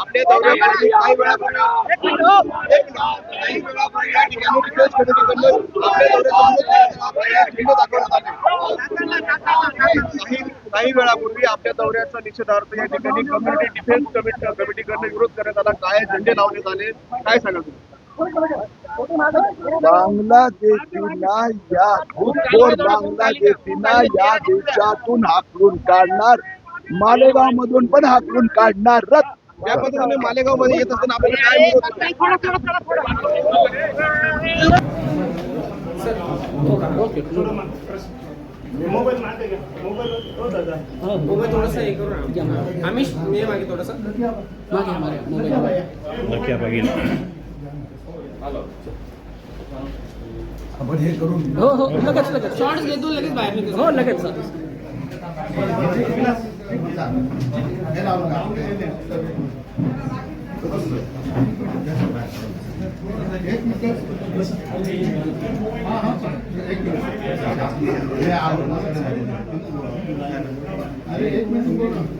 आपल्या काही वेळापूर्वी या ठिकाणी डिफेन्स कमिटीकडनं आपल्या दौऱ्यासंबंधी काही वेळापूर्वी आपल्या दौऱ्याचा निषेधार्थ या ठिकाणी कम्युनिटी डिफेन्स कमिटी कमिटीकडनं विरोध करण्यात आला. काय झेंडे लावण्यात आले? काय सांगा तुम्ही? बांगलादेशींना या घुसखोर बांगलादेशींना या देशातून हाकलून काढणार मालेगाव मधून पण हाकलून काढणार रथ या पद्धतीने मालेगाव मध्ये येत असताना आपल्याला काय? मोबाईल थोडासा हे करू आम्ही मी मागे थोडासा मागे मागे मोबाईल आपण हे करून हो हो लगेच लगेच। शॉर्ट्स घेतो लगेच बाहेर निघतो हो लगेच एक मिनिट अरे एक मिनिट।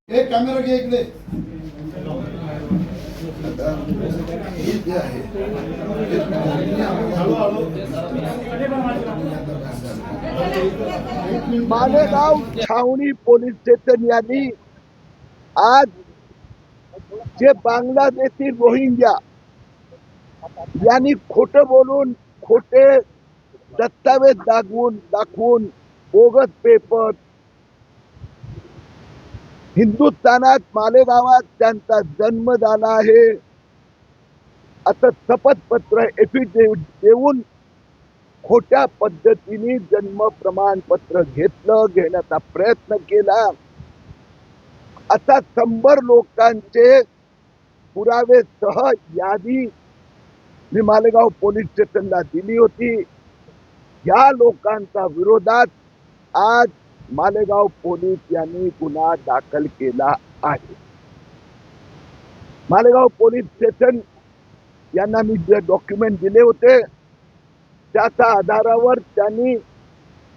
एक कॅमेरा घे इकडे. हे जे आहे मालेगाव छावणी पोलीस स्टेशन यांनी आज जे बांगलादेशी रोहिंग्या यांनी खोट बोलून खोटे दस्तावेज दाखवून दाखवून बोगस पेपर हिंदुस्थानात मालेगावात त्यांचा जन्म झाला आहे. असं शपथपत्र एफिडेव्हिट देऊन खोट्या पद्धतीने जन्म प्रमाणपत्र घेतलं घेण्याचा प्रयत्न केला. असा शंभर लोकांचे पुरावे सह यादी मी मालेगाव पोलीस स्टेशनला दिली होती. या लोकांच्या विरोधात आज मालेगाव पोलीस यांनी गुन्हा दाखल केला आहे. मालेगाव पोलीस स्टेशन यांना मी जे डॉक्युमेंट दिले होते त्याच्या आधारावर त्यांनी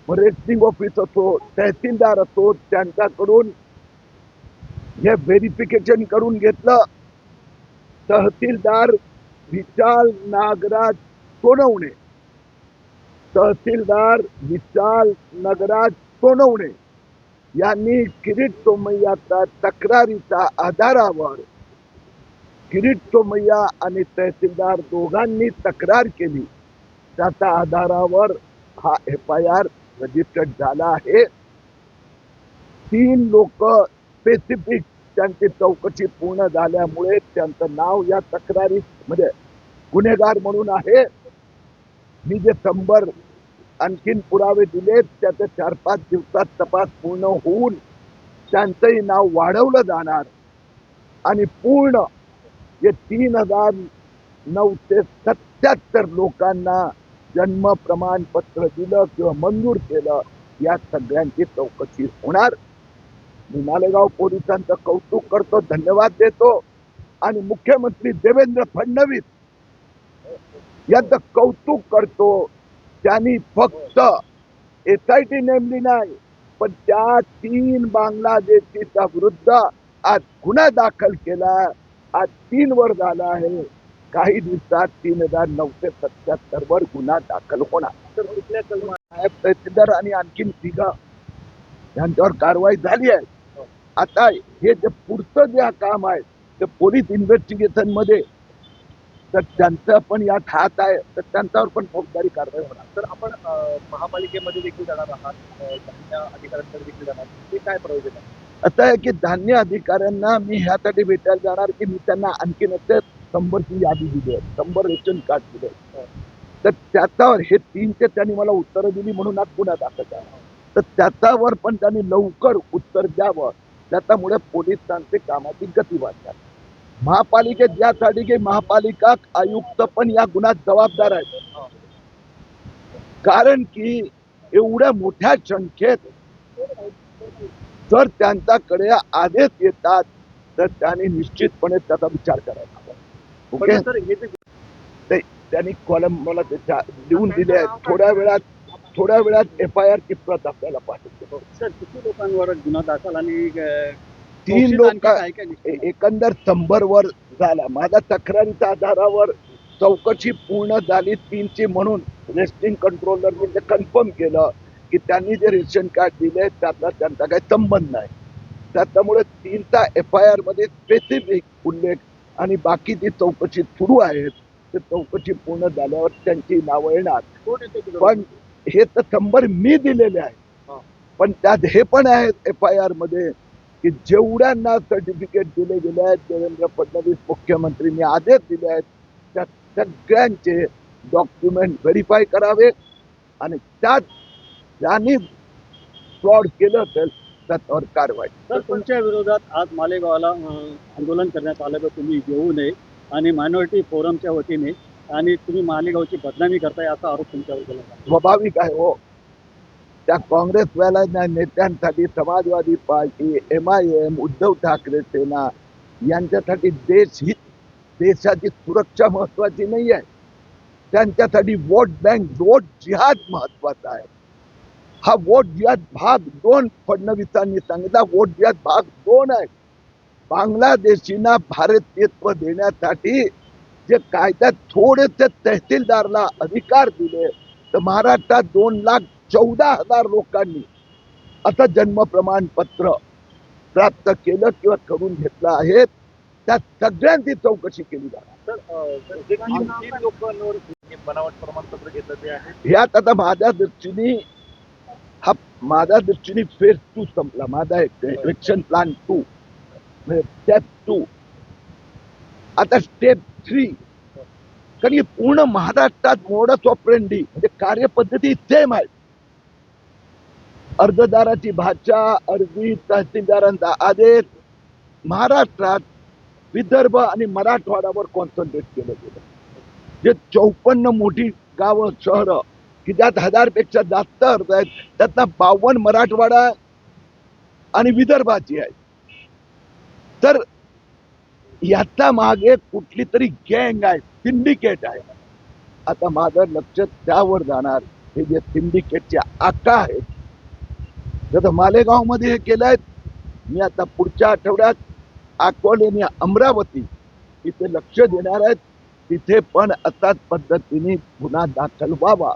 रेस्टिंग ऑफिस असो तहसीलदार असो त्यांच्याकडून हे व्हेरिफिकेशन करून घेतलं. तहसीलदार विशाल नागराज सोनवणे. तहसीलदार विशाल नगराज सोनवणे यांनी किरीट सोमय्याच्या तक्रारीच्या आधारावर किरीट सोमय्या आणि तहसीलदार दोघांनी तक्रार केली. त्याच्या आधारावर हा एफ आय आर रजिस्टर्ड झाला आहे. तीन लोक स्पेसिफिक त्यांची चौकशी पूर्ण झाल्यामुळे त्यांचं नाव या तक्रारी म्हणजे गुन्हेगार म्हणून आहे. मी जे शंभर आणखीन पुरावे दिलेत. त्याचे चार पाच दिवसात तपास पूर्ण होऊन त्यांचंही नाव वाढवलं जाणार. आणि पूर्ण हे तीन हजार नऊशे सत्याहत्तर लोकांना जन्म प्रमाणपत्र दिलं किंवा मंजूर केलं या सगळ्यांची चौकशी होणार. मी मालेगाव पोलिसांचं कौतुक करतो धन्यवाद देतो. आणि मुख्यमंत्री देवेंद्र फडणवीस यांचं कौतुक करतो. त्यांनी फक्त एस आय टी नेमली नाही पण त्या तीन बांगलादेशीच्या विरुद्ध आज गुन्हा दाखल केला. आज तीन वर झाला आहे. काही दिवसात तीन हजार नऊशे सत्याहत्तर वर गुन्हा दाखल होणार. नायब तहसीलदार आणि आणखीन तिघा यांच्यावर कारवाई झाली आहे. आता हे जे पुढचं जे काम आहे ते पोलीस इन्व्हेस्टिगेशनमध्ये तर त्यांचा पण यात हात आहे तर त्यांच्यावर पण फौजदारी कारवाई होणार. तर आपण महापालिकेमध्ये देखील जाणार आहात धान्य अधिकाऱ्यांकडे देखील जाणार ते काय प्रयोजन आहे? असं आहे की धान्य अधिकाऱ्यांना मी ह्यासाठी भेटायला जाणार की मी त्यांना आणखीन असं शंभरची यादी दिली आहे शंभर रेशन कार्ड दिले तर त्याच्यावर हे तीनचे त्यांनी मला उत्तरं दिली म्हणून आज पुण्यात असं काय तर त्याच्यावर पण त्यांनी लवकर उत्तर द्यावं. त्याच्यामुळे पोलिसांचे कामाची गती वाढतात. महापालिकेत यासाठी की महापालिका आयुक्त पण या गुन्ह्यात जबाबदार आहेत. कारण की एवढ्या मोठ्या संख्येत जर त्यांच्याकडे आदेश येतात तर त्यांनी निश्चितपणे त्याचा विचार करायला ओके हे त्यांनी कॉलम मला त्याच्या लिहून दिले आहेत. थोड्या वेळात थोड्या वेळात एफ आय आर ची प्रत आपल्याला पाठवतो. सर किती लोकांवर गुन्हा दाखल आणि तीन लोक एकंदर शंभर वर झाला. माझ्या तक्रारीच्या आधारावर चौकशी पूर्ण झाली. तीनची म्हणून रेस्टिंग कंट्रोलरने ते कन्फर्म केलं की त्यांनी जे रेशन कार्ड दिले त्यातला त्यांचा काही संबंध नाही. त्याच्यामुळे तीनचा एफ आय आरमध्ये स्पेसिफिक उल्लेख आणि बाकी जी चौकशी सुरू आहेत ते चौकशी पूर्ण झाल्यावर त्यांची नावं येणार? पण हे तर शंभर मी दिलेले आहेत. हा. पण त्यात हे पण आहेत एफ आय आरमध्ये. की जेवढ्यांना सर्टिफिकेट दिले गेले आहेत देवेंद्र फडणवीस मुख्यमंत्रींनी आदेश दिले आहेत त्या सगळ्यांचे डॉक्युमेंट व्हेरीफाय करावे आणि त्यात ज्यांनी फ्रॉड केलं असेल त्याच्यावर कारवाई सर तुमच्या विरोधात आज मालेगावला आंदोलन करण्यात आलं तर तुम्ही येऊ नये आणि मायनॉरिटी फोरमच्या वतीने आणि तुम्ही मालेगावची बदनामी करताय असा आरोप तुमच्यावर केला. स्वाभाविक आहे हो त्या काँग्रेसवाल्या नेत्यांसाठी Samajwadi party M I M Uddhav Thackeray Sena यांच्यासाठी देश ही देशाची सुरक्षा महत्वाची नाही आहे. त्यांच्यासाठी वोट बँक वोट जिहाद महत्त्वाचा आहे. हा वोट जिहाद भाग दोन फडणवीसांनी सांगितला. वोट जिहाद भाग दोन आहे. बांगलादेशींना भारतीयत्व देण्यासाठी जे कायद्यात थोडेसे तहसीलदारला अधिकार दिले तर महाराष्ट्रात दोन लाख चौदा हजार लोकांनी असं जन्म प्रमाणपत्र प्राप्त केलं किंवा करून घेतलं आहे. त्या सगळ्यांची चौकशी केली जाणार. बनावट प्रमाणपत्र घेतलं ते आहे? ह्यात आता माझ्या दृष्टीने हा माझ्या दृष्टीने फेज टू संपला. माझा election plan two step two आता स्टेप थ्री कारण पूर्ण महाराष्ट्रात मोडस ऑपरेंडी म्हणजे कार्यपद्धती सेम आहे. अर्जदाराची भाषा अर्जी तहसीलदारांचा आदेश. महाराष्ट्रात विदर्भ आणि मराठवाड्यावर कॉन्सन्ट्रेट केलं गेलं. जे चौपन्न मोठी गावं शहरं की ज्यात हजारपेक्षा जास्त अर्ज आहेत त्यातला बावन्न मराठवाडा आणि विदर्भाची आहे तर याच्या मागे कुठली तरी गँग आहे सिंडिकेट आहे. आता माझं लक्ष त्यावर जाणार. हे जे सिंडिकेटचे आका आहेत जसं मालेगावमध्ये हे केलंय मी आता पुढच्या आठवड्यात अकोले आणि अमरावती इथे लक्ष देणार आहेत. तिथे पण असाच पद्धतीने गुन्हा दाखल व्हावा.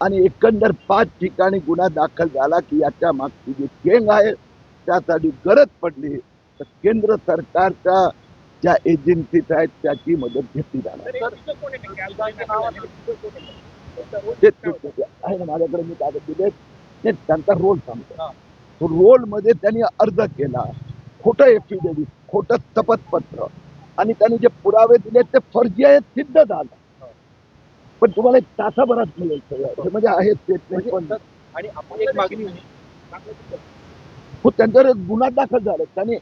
आणि एकंदर पाच ठिकाणी गुन्हा दाखल झाला की याच्या मागची जी गँग आहे त्यासाठी गरज पडली. तर केंद्र सरकारच्या ज्या एजन्सीज आहेत त्याची मदत घेतली जाणार. आहे? माझ्याकडे मी कागद दिले ते त्यांचा रोल सांगतो तो रोलमध्ये त्यांनी अर्ज केला. खोटं एफिडेव्हिट खोटं शपथपत्र. आणि त्यांनी जे पुरावे दिले ते फर्जी आहेत सिद्ध झालं. पण तुम्हाला एक तासाभरात मिळेल सगळं. हे. म्हणजे आहे स्टेटमेंट पण. आणि आपण एक मागणी हो त्यांच्यावर गुन्हा दाखल झाला. त्यांनी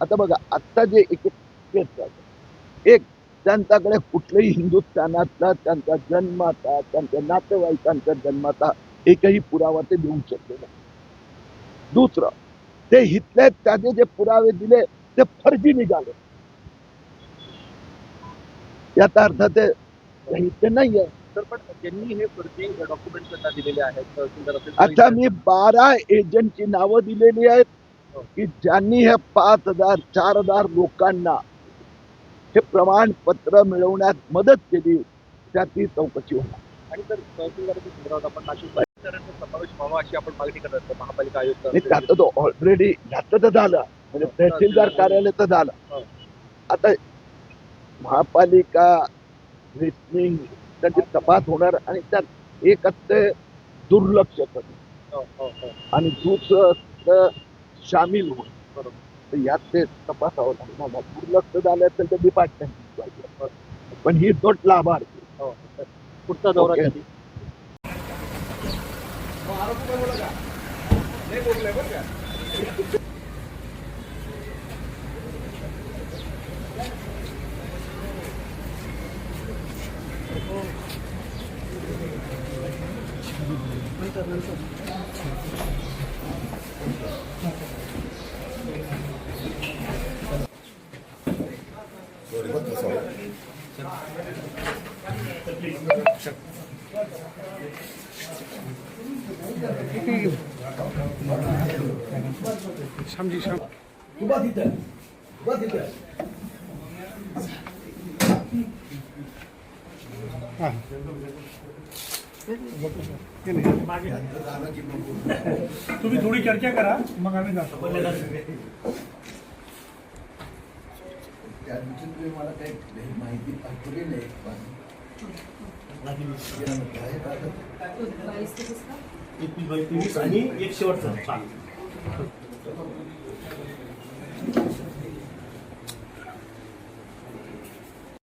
आता बघा आत्ता जे एक एक केस झालं. एक त्यांच्याकडे कुठल्याही हिंदुस्थानातला त्यांचा जन्माचा त्यांच्या नातेवाईकांचा जन्माचा एकही पुरावा ते देऊ शकले नाही. दुसरं ते हितले त्याचे जे पुरावे दिले ते फर्जी निघाले. याचा अर्थ ते नाही आहे सर पण त्यांनी हे फर्जी डॉक्युमेंट त्यांना दिलेले आहेत आता मी बारा एजंटची नावं दिलेली आहेत की ज्यांनी हे पाच हजार चार हजार लोकांना हे प्रमाणपत्र मिळवण्यात मदत केली त्याची चौकशी होणार. आणि सर तहसीलदाराच्या संदर्भात आपण नाशिक परिसराचा समावेश व्हावा अशी आपण मागणी करत असतो. महापालिका आयुक्त तो ऑलरेडी त्याचं तर झालं. म्हणजे तहसीलदार कार्यालय तर झालं. आता महापालिका लिस्निंग त्याची तपास होणार आणि त्यात एक असते दुर्लक्ष करणे. हो, हो, हो. आणि दुसरं सामील होणं. तर यात ते तपासावं लागणार दुर्लक्ष झालं तर ते डिपार्टमेंट पण ही दोट लाभार्थी. हो, सर. पुढचा दौरा कधी तुम्ही थोडी चर्चा करा मग आम्ही जातो मला काही माहिती पाठवली नाही आणि एक शेवटचा.